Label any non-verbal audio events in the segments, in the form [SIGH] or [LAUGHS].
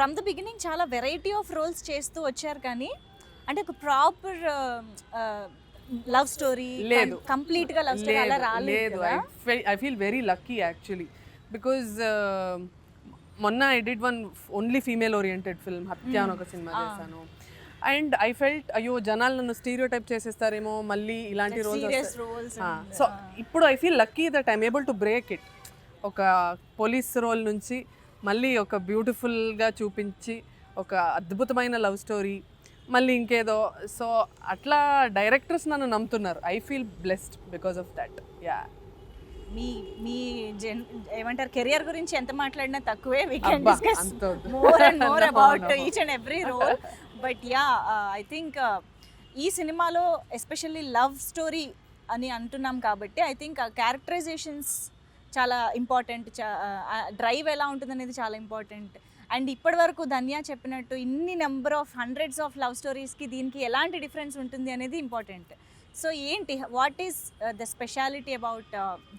From the beginning చాలా variety of roles చేస్తూ వచ్చారు కానీ అంటే ఒక ప్రాపర్ లవ్ స్టోరీ లేదు. కంప్లీట్గా లవ్ స్టోరీ అలా లేదు రాలేదు? I feel very lucky actually because మొన్న I did one only female oriented film Hatya అని ఒక సినిమా చేశాను. అండ్ ఐ ఫెల్ట్ అయ్యో జనాలు నన్ను స్టీరియో టైప్ చేసేస్తారేమో మళ్ళీ ఇలాంటి రోల్స్ సో ఇప్పుడు I feel lucky that I'm able to break it ఒక పోలీస్ రోల్ నుంచి మళ్ళీ ఒక బ్యూటిఫుల్గా చూపించి ఒక అద్భుతమైన లవ్ స్టోరీ మళ్ళీ ఇంకేదో. సో అట్లా డైరెక్టర్స్ నన్ను నమ్ముతున్నారు. I feel blessed because of that. Yeah. మీ మీ జన్ ఏమంటారు? కెరియర్ గురించి ఎంత మాట్లాడినా తక్కువే we can discuss. More and more about. Each and every role but yeah I think ఈ సినిమాలో ఎస్పెషల్లీ లవ్ స్టోరీ అని అంటున్నాం కాబట్టి ఐ థింక్ క్యారెక్టరైజేషన్స్ చాలా ఇంపార్టెంట్ డ్రైవ్ ఎలా ఉంటుంది అనేది చాలా ఇంపార్టెంట్ అండ్ ఇప్పటి వరకు ధన్య చెప్పినట్టు ఇన్ని number of hundreds of love స్టోరీస్కి దీనికి ఎలాంటి డిఫరెన్స్ ఉంటుంది అనేది ఇంపార్టెంట్ సో ఏంటి what is the speciality about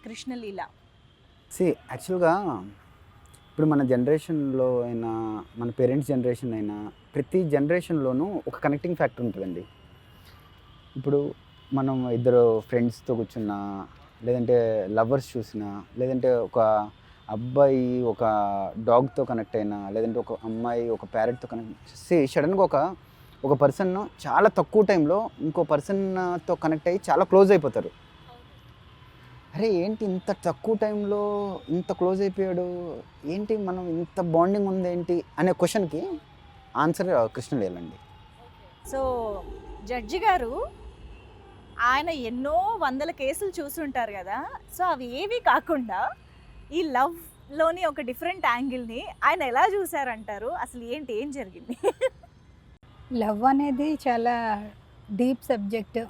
Krishnaleela see యాక్చువల్గా ఇప్పుడు మన జనరేషన్లో అయినా మన పేరెంట్స్ జనరేషన్ అయినా ప్రతి జనరేషన్లోనూ ఒక కనెక్టింగ్ ఫ్యాక్టర్ ఉంటుందండి. ఇప్పుడు మనం ఇద్దరు ఫ్రెండ్స్తో కూర్చున్నా లేదంటే లవర్స్ చూసినా లేదంటే ఒక అబ్బాయి ఒక డాగ్తో కనెక్ట్ అయినా లేదంటే ఒక అమ్మాయి ఒక ప్యారెట్తో కనెక్ట్ చేసి సడన్గా ఒక ఒక పర్సన్ చాలా తక్కువ టైంలో ఇంకో పర్సన్తో కనెక్ట్ అయ్యి చాలా క్లోజ్ అయిపోతారు. అరే ఏంటి ఇంత తక్కువ టైంలో ఇంత క్లోజ్ అయిపోయాడు? ఏంటి మనం ఇంత బాండింగ్ ఉంది ఏంటి? అనే క్వశ్చన్కి ఆన్సర్ కృష్ణ లేదండి సో జడ్జి గారు ఆయన ఎన్నో వందల కేసులు చూసుంటారు కదా. సో అవి ఏవి కాకుండా ఈ లవ్లోని ఒక డిఫరెంట్ యాంగిల్ని ఆయన ఎలా చూసారంటారు? అసలు ఏంటి? ఏం జరిగింది? లవ్ అనేది చాలా డీప్ సబ్జెక్ట్.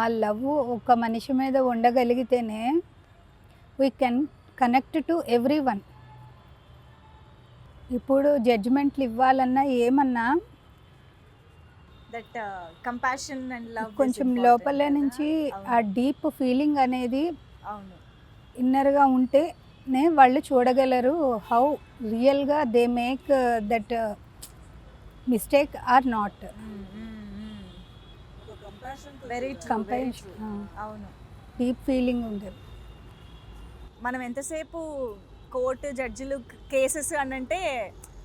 ఆ లవ్ ఒక మనిషి మీద ఉండగలిగితేనే we can connect to everyone ఇప్పుడు జడ్జిమెంట్లు ఇవ్వాలన్నా ఏమన్నా దట్ కంపాషన్ అండ్ లవ్ కొంచెం లోపల నుంచి ఆ డీప్ ఫీలింగ్ అనేది అవును. ఇన్నర్గా ఉంటేనే వాళ్ళు చూడగలరు హౌ రియల్గా they make that mistake or not. Very comparison అవును. డీప్ ఫీలింగ్ ఉంటుంది మనం ఎంతసేపు కోర్టు జడ్జిలు కేసెస్ అని అంటే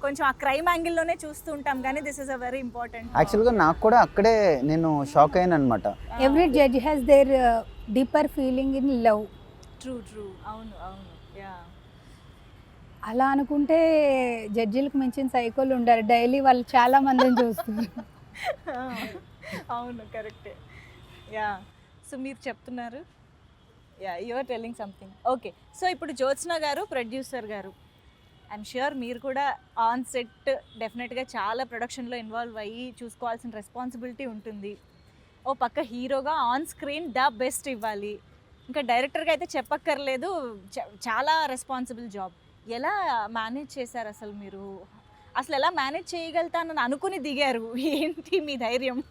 కొంచెం ఆ క్రైమ్ యాంగిల్లోనే చూస్తూ ఉంటాం కానీ this is a very important యాక్చువల్గా నాకు కూడా అక్కడే నేను షాక్ అయ్యాను అనమాట every judge has their deeper feeling in love true true అవును అవును. యా అలా అనుకుంటే జడ్జిలకు మించిన సైకోలు ఉండరు. డైలీ వాళ్ళు చాలా మందిని చూస్తున్నారు [LAUGHS] అవును కరెక్టే యా సో మీరు చెప్తున్నారు. Yeah you're telling something okay so ఇప్పుడు జ్యోత్స్న గారు ప్రొడ్యూసర్ గారు. ఐఎమ్ ష్యూర్ మీరు కూడా ఆన్ సెట్ డెఫినెట్గా చాలా ప్రొడక్షన్లో ఇన్వాల్వ్ అయ్యి చూసుకోవాల్సిన రెస్పాన్సిబిలిటీ ఉంటుంది. ఓ పక్క హీరోగా ఆన్ స్క్రీన్ ద బెస్ట్ ఇవ్వాలి. ఇంకా డైరెక్టర్గా అయితే చెప్పక్కర్లేదు. చ- చాలా రెస్పాన్సిబుల్ జాబ్ ఎలా మేనేజ్ చేశారు అసలు మీరు? అసలు ఎలా మేనేజ్ చేయగలుగుతానని అనుకుని దిగారు? [LAUGHS] ఏంటి మీ ధైర్యం?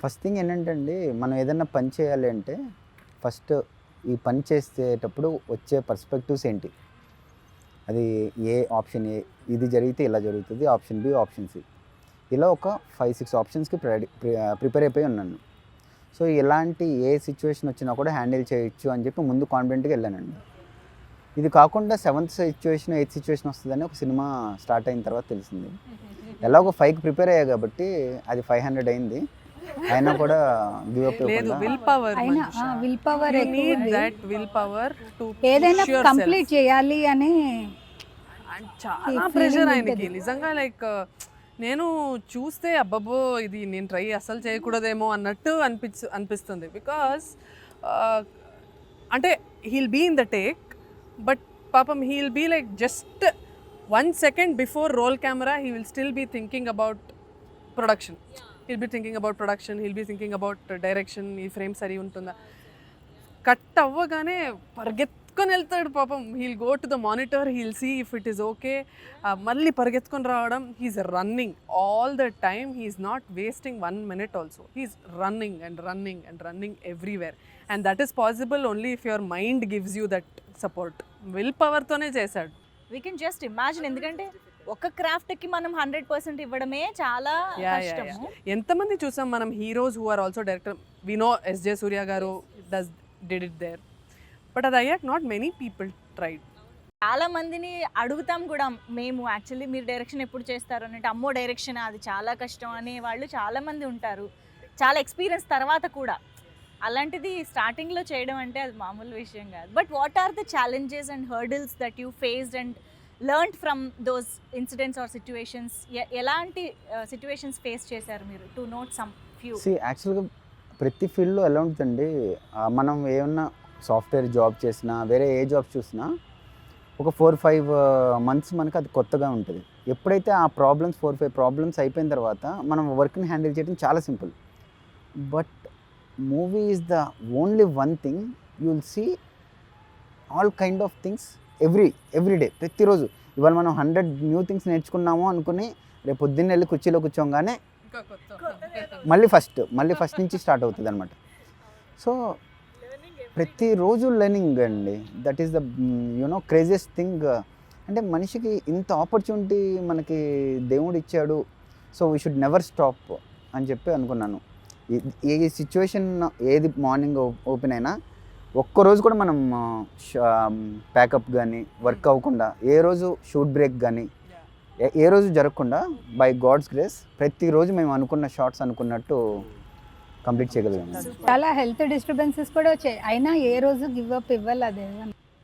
ఫస్ట్ థింగ్ ఏంటంటే అండి మనం ఏదైనా పని చేయాలి అంటే ఫస్ట్ ఈ పని చేసేటప్పుడు వచ్చే పర్స్పెక్టివ్స్ ఏంటి? అది ఏ ఆప్షన్ ఏ ఇది జరిగితే ఇలా జరుగుతుంది ఆప్షన్ బి ఆప్షన్ సి. ఇలా ఒక ఫైవ్ సిక్స్ ఆప్షన్స్కి ప్రిపేర్ అయిపోయి ఉన్నాను సో ఎలాంటి ఏ సిచ్యువేషన్ వచ్చినా కూడా హ్యాండిల్ చేయొచ్చు అని చెప్పి ముందు కాన్ఫిడెంట్గా వెళ్ళానండి. ఇది కాకుండా సెవెంత్ సిచ్యువేషన్ ఎయిత్ సిచ్యువేషన్ వస్తుందని ఒక సినిమా స్టార్ట్ అయిన తర్వాత తెలిసింది. ఎలాగో ఫైవ్కి ప్రిపేర్ అయ్యా కాబట్టి అది ఫైవ్ హండ్రెడ్ అయింది. అయినా కూడా గివ్ అప్ లేదు విల్ పవర్ అయినా will power need that will power to ఏదైనా కంప్లీట్ చేయాలి అని చాలా feeling ప్రెషర్ ఆయనకి. నిజంగా లైక్ నేను చూస్తే అబ్బబ్బో ఇది నేను ట్రై అస్సలు చేయకూడదేమో అన్నట్టు అనిపించు అనిపిస్తుంది. బికాస్ అంటే he'll be in the take but పాపం he'll be like just one second before roll camera he will still be thinking about production he'll be thinking about production he'll be thinking about direction ఈ frame సరి ఉంటుందా? Cut అవ్వగానే పరిగెత్తుకొని వెళ్తాడు పాపం. He'll go to the monitor he'll see if it is okay మళ్ళీ పరిగెత్తుకొని రావడం he's running all the time he's not wasting one minute also he's running and running and running everywhere and that is possible only if your mind gives you that support will పవర్తోనే చేశాడు. We can just imagine ఎందుకంటే ఒక క్రాఫ్ట్కి మనం hundred percent ఇవ్వడమే చాలా ఎంతమంది చూసాం మనం heroes who are also director we know SJ Surya garu does did it there but అది అయ్యాక నాట్ మెనీ పీపుల్ ట్రైడ్ చాలా మందిని అడుగుతాం కూడా మేము యాక్చువల్లీ మీరు డైరెక్షన్ ఎప్పుడు చేస్తారు? అంటే అమ్మో డైరెక్షన్ అది చాలా కష్టం అనే వాళ్ళు చాలా మంది ఉంటారు. చాలా ఎక్స్పీరియన్స్ తర్వాత కూడా. అలాంటిది స్టార్టింగ్లో చేయడం అంటే అది మామూలు విషయం కాదు. But what are the challenges and hurdles that you faced and learn from those incidents or situations ఎలాంటి సిచ్యువేషన్స్ ఫేస్ చేశారు మీరు? To note some few see యాక్చువల్గా ప్రతి ఫీల్డ్లో ఎలా ఉంటుందండి మనం ఏమన్నా సాఫ్ట్వేర్ జాబ్ చేసినా వేరే ఏ జాబ్ చూసినా ఒక ఫోర్ ఫైవ్ మంత్స్ మనకి అది కొత్తగా ఉంటుంది. ఎప్పుడైతే ఆ ప్రాబ్లమ్స్ ఫోర్ ఫైవ్ ప్రాబ్లమ్స్ అయిపోయిన తర్వాత మనం వర్క్ని హ్యాండిల్ చేయడం చాలా simple. But movie is the only one thing you will see all kind of things every every day ప్రతిరోజు. ఇవాళ మనం హండ్రెడ్ న్యూ థింగ్స్ నేర్చుకున్నాము అనుకుని రేపు పొద్దున్న వెళ్ళి కుర్చీలో కూర్చోగానే మళ్ళీ ఫస్ట్ మళ్ళీ ఫస్ట్ నుంచి స్టార్ట్ అవుతుంది అనమాట సో ప్రతిరోజు లెర్నింగ్ అండి. That is the you know craziest thing అంటే మనిషికి ఇంత ఆపర్చునిటీ మనకి దేవుడు ఇచ్చాడు so we should never stop అని చెప్పి అనుకున్నాను. ఏ సిచ్యువేషన్ ఏది మార్నింగ్ ఓపెన్ అయినా ఒక్కరోజు కూడా మనం ప్యాకప్ కానీ వర్క్ అవ్వకుండా ఏ రోజు షూట్ బ్రేక్ కానీ ఏ- ఏ రోజు జరగకుండా బై గాడ్స్ గ్రేస్ ప్రతిరోజు మేము అనుకున్న షార్ట్స్ అనుకున్నట్టు కంప్లీట్ చేయగలిగాము చాలా హెల్త్ డిస్టర్బెన్సెస్ కూడా వచ్చాయి. అయినా ఏ రోజు గివ్ అప్ ఇవ్వాలి అదే.